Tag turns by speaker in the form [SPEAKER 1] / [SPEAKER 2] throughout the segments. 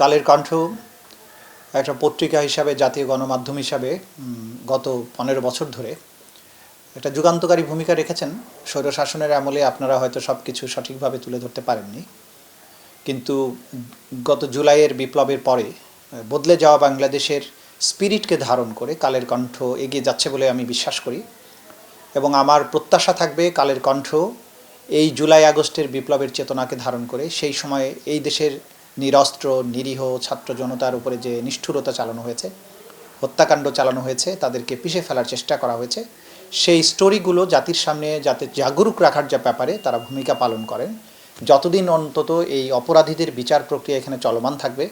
[SPEAKER 1] কালের কণ্ঠ একটা পত্রিকা হিসাবে, জাতীয় গণমাধ্যম হিসাবে গত পনেরো বছর ধরে একটা যুগান্তকারী ভূমিকা রেখেছেন। স্বৈরশাসনের আমলে আপনারা হয়তো সব কিছু সঠিকভাবে তুলে ধরতে পারেননি। কিন্তু গত জুলাইয়ের বিপ্লবের পরে বদলে যাওয়া বাংলাদেশের স্পিরিটকে ধারণ করে কালের কণ্ঠ এগিয়ে যাচ্ছে বলে আমি বিশ্বাস করি। এবং আমার প্রত্যাশা থাকবে কালের কণ্ঠ এই জুলাই আগস্টের বিপ্লবের চেতনাকে ধারণ করে, সেই সময়ে এই দেশের নিরস্ত্র, নিরীহ ছাত্র জনতার উপরে যে নিষ্ঠুরতা চালানো হয়েছে, হত্যাকাণ্ড চালানো হয়েছে, তাদেরকে পিষে ফেলার চেষ্টা করা হয়েছে, সেই স্টোরিগুলো জাতির সামনে যাতে জাগরুক রাখার যে ব্যাপারে তারা ভূমিকা পালন করেন। যতদিন অন্তত এই অপরাধীদের বিচার প্রক্রিয়া এখানে চলমান থাকবে,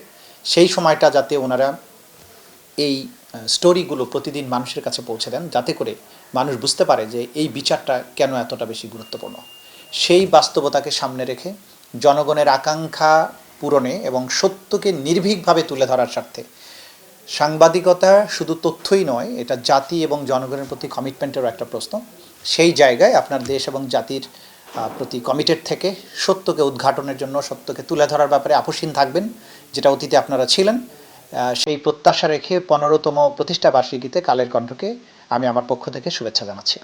[SPEAKER 1] সেই সময়টা যাতে ওনারা এই স্টোরিগুলো প্রতিদিন মানুষের কাছে পৌঁছে দেন, যাতে করে মানুষ বুঝতে পারে যে এই বিচারটা কেন এতটা বেশি গুরুত্বপূর্ণ। সেই বাস্তবতাকে সামনে রেখে জনগণের আকাঙ্ক্ষা পূরণে এবং সত্যকে নির্ভীকভাবে তুলে ধরার স্বার্থে। সাংবাদিকতা শুধু তথ্যই নয়, এটা জাতি এবং জনগণের প্রতি কমিটমেন্টেরও একটা প্রশ্ন। সেই জায়গায় আপনার দেশ এবং জাতির প্রতি কমিটেড থেকে সত্যকে উদ্ঘাটনের জন্য, সত্যকে তুলে ধরার ব্যাপারে আপোষহীন থাকবেন, যেটা অতীতে আপনারা ছিলেন। সেই প্রত্যাশা রেখে পনেরোতম প্রতিষ্ঠা বার্ষিকীতে কালের কণ্ঠকে আমি আমার পক্ষ থেকে শুভেচ্ছা জানাচ্ছি।